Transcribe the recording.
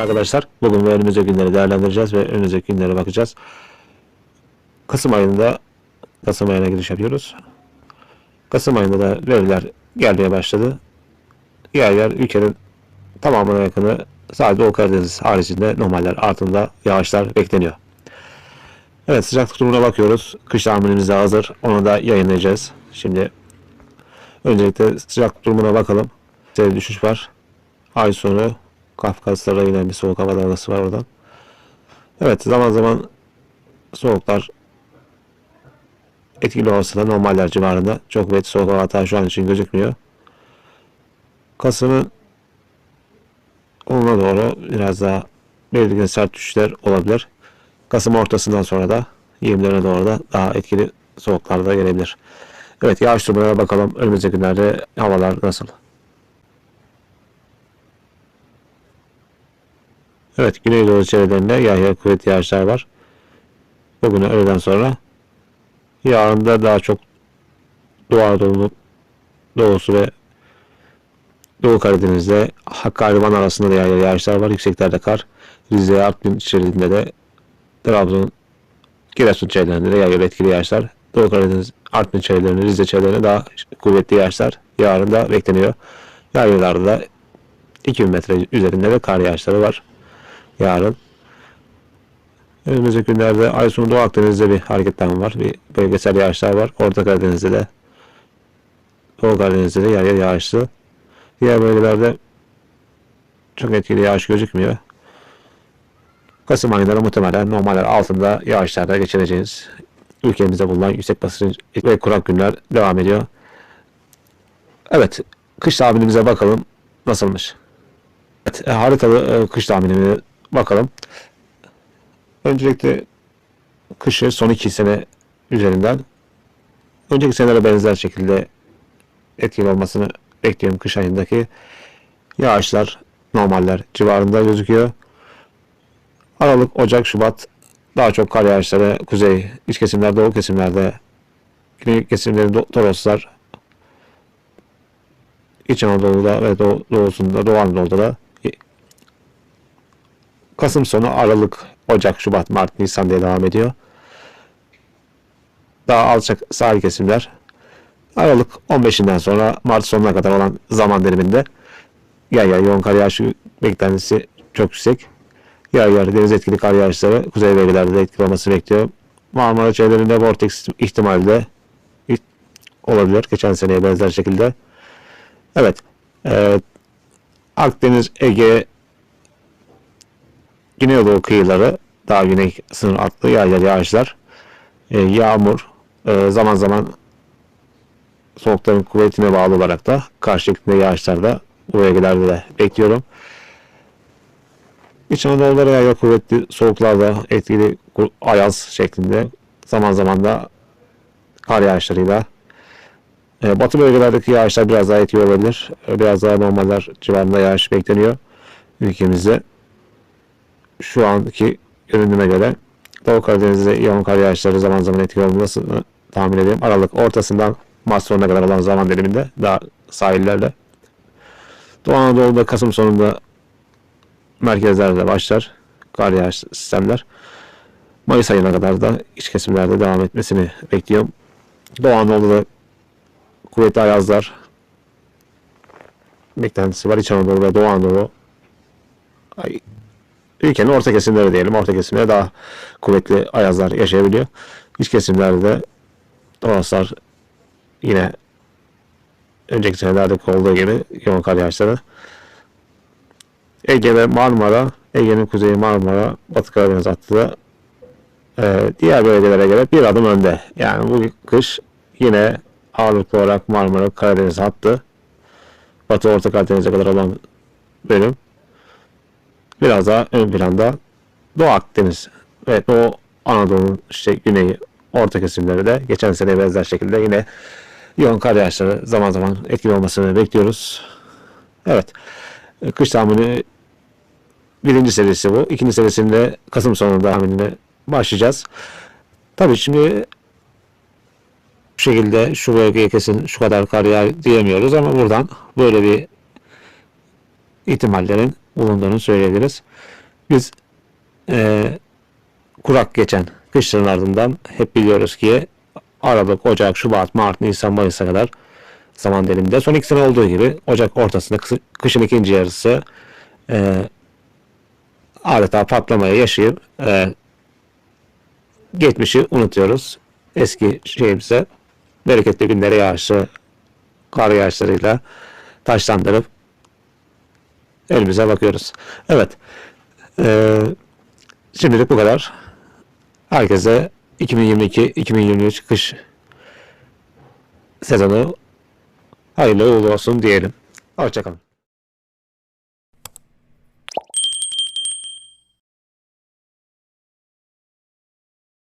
arkadaşlar. Bugün ve önümüzdeki günleri değerlendireceğiz ve önümüzdeki günlere bakacağız. Kasım ayında Kasım ayına giriş yapıyoruz. Kasım ayında da veriler gelmeye başladı. Yer yer ülkenin tamamına yakını sadece Doğu Karadeniz haricinde normaller altında yağışlar bekleniyor. Evet sıcaklık durumuna bakıyoruz. Kış tahminimiz de hazır. Onu da yayınlayacağız. Şimdi öncelikle sıcaklık durumuna bakalım. Bir düşüş var. Ay sonu Kafkaslara yine bir soğuk hava dalgası var oradan. Evet zaman zaman soğuklar etkili olsa da normaller civarında. Çok net soğuk hava hata şu an için gözükmüyor. Kasım'ın onuna doğru biraz daha belirgin sert düşüşler olabilir. Kasım ortasından sonra da 20'lerine doğru da daha etkili soğuklar da gelebilir. Evet yağış durumuna bakalım. Önümüzdeki günlerde havalar nasıl? Evet Güneydoğu çevrelerinde yağ kuvvetli yağışlar var. Bugün öğleden sonra yarın da daha çok Doğu Anadolu'nun doğusu ve Doğu Karadeniz'de Hakkari Van arasında da yağ yağışlar var. Yükseklerde kar. Rize, Artvin içerisinde de Trabzon, Giresun çevrelerinde de yağıyor etkili yağışlar. Doğu Karadeniz, Artvin çevrelerinde, Rize çevrelerinde daha kuvvetli yağışlar yarın da bekleniyor. Yağyolarda da 2000 metre üzerinde de kar yağışları var yarın. Önümüzdeki günlerde ay sonu Doğu Akdeniz'de bir hareketlenme var. Bir bölgesel yağışlar var. Orta Karadeniz'de de Doğu Karadeniz'de de yer yer yağışlı. Diğer bölgelerde çok etkili yağış gözükmüyor. Kasım ayında muhtemelen normaller altında yağışlarda geçireceğiz. Ülkemizde bulunan yüksek basınç ve kurak günler devam ediyor. Evet, kış tahminimize bakalım nasılmış. Evet, e, haritalı e, kış tahminine bakalım. Öncelikle kışı son iki sene üzerinden önceki senelere benzer şekilde etkili olmasını bekliyorum kış ayındaki yağışlar normaller civarında gözüküyor. Aralık, Ocak, Şubat daha çok kar yağışları kuzey, iç kesimler, doğu kesimlerde güney kesimlerin do- Toroslar İç Anadolu'da ve doğu, doğusunda, Doğu Anadolu'da da Kasım sonu Aralık, Ocak, Şubat, Mart, Nisan diye devam ediyor. Daha alçak sahil kesimler Aralık 15'inden sonra Mart sonuna kadar olan zaman diliminde yer yer yoğun kar yağışı beklentisi çok yüksek. Yer yer deniz etkili kar yağışları kuzey bölgelerde de etkili olması bekliyor. Marmara çevrelerinde vortex ihtimali de olabilir. Geçen seneye benzer şekilde. Evet. Ee, Akdeniz, Ege, Güneydoğu kıyıları daha güney sınır altı yer yağışlar. Ee, yağmur, e, zaman zaman soğukların kuvvetine bağlı olarak da kar şeklinde yağışlar da bu bölgelerde de bekliyorum. İç Anadolu'da yağıyor kuvvetli soğuklarla etkili ayaz şeklinde zaman zaman da kar yağışlarıyla e, batı bölgelerdeki yağışlar biraz daha etkili olabilir. E, biraz daha normaller civarında yağış bekleniyor ülkemizde. Şu anki görünüme göre Doğu Karadeniz'de yoğun kar yağışları zaman zaman etkili olmasını tahmin ediyorum. Aralık ortasından Mart sonuna kadar olan zaman diliminde daha sahillerde. Doğu Anadolu'da Kasım sonunda merkezlerde başlar kar yağış sistemler. Mayıs ayına kadar da iç kesimlerde devam etmesini bekliyorum. Doğu Anadolu'da kuvvetli ayazlar beklentisi var. İç Anadolu ve Doğu Anadolu ülkenin orta kesimleri diyelim. Orta kesimlerde daha kuvvetli ayazlar yaşayabiliyor. İç kesimlerde de Toroslar yine önceki senelerdeki olduğu gibi yoğun kar yağışları. Ege ve Marmara, Ege'nin kuzeyi Marmara, Batı Karadeniz hattı da e, diğer bölgelere göre bir adım önde. Yani bu kış yine ağırlıklı olarak Marmara, Karadeniz hattı, Batı Orta Karadeniz'e kadar olan bölüm biraz daha ön planda Doğu Akdeniz ve Doğu Anadolu'nun işte güneyi, orta kesimleri de geçen sene benzer şekilde yine yoğun kar yağışları zaman zaman etkili olmasını bekliyoruz. Evet. Kış tahmini birinci serisi bu. İkinci serisinde Kasım sonunda tahminine başlayacağız. Tabii şimdi bu şekilde şu bölgeye kesin şu kadar kar yağar diyemiyoruz ama buradan böyle bir ihtimallerin bulunduğunu söyleyebiliriz. Biz eee, kurak geçen kışların ardından hep biliyoruz ki Aralık, Ocak, Şubat, Mart, Nisan, Mayıs'a kadar zaman diliminde son iki sene olduğu gibi Ocak ortasında kışın ikinci yarısı eee adeta patlamaya yaşayıp eee, geçmişi unutuyoruz. Eski şeyimize bereketli günlere yağışı kar yağışlarıyla taşlandırıp elimize bakıyoruz. Evet. Eee şimdilik bu kadar. Herkese 2022-2023 kış sezonu hayırlı uğurlu olsun diyelim. Hoşçakalın.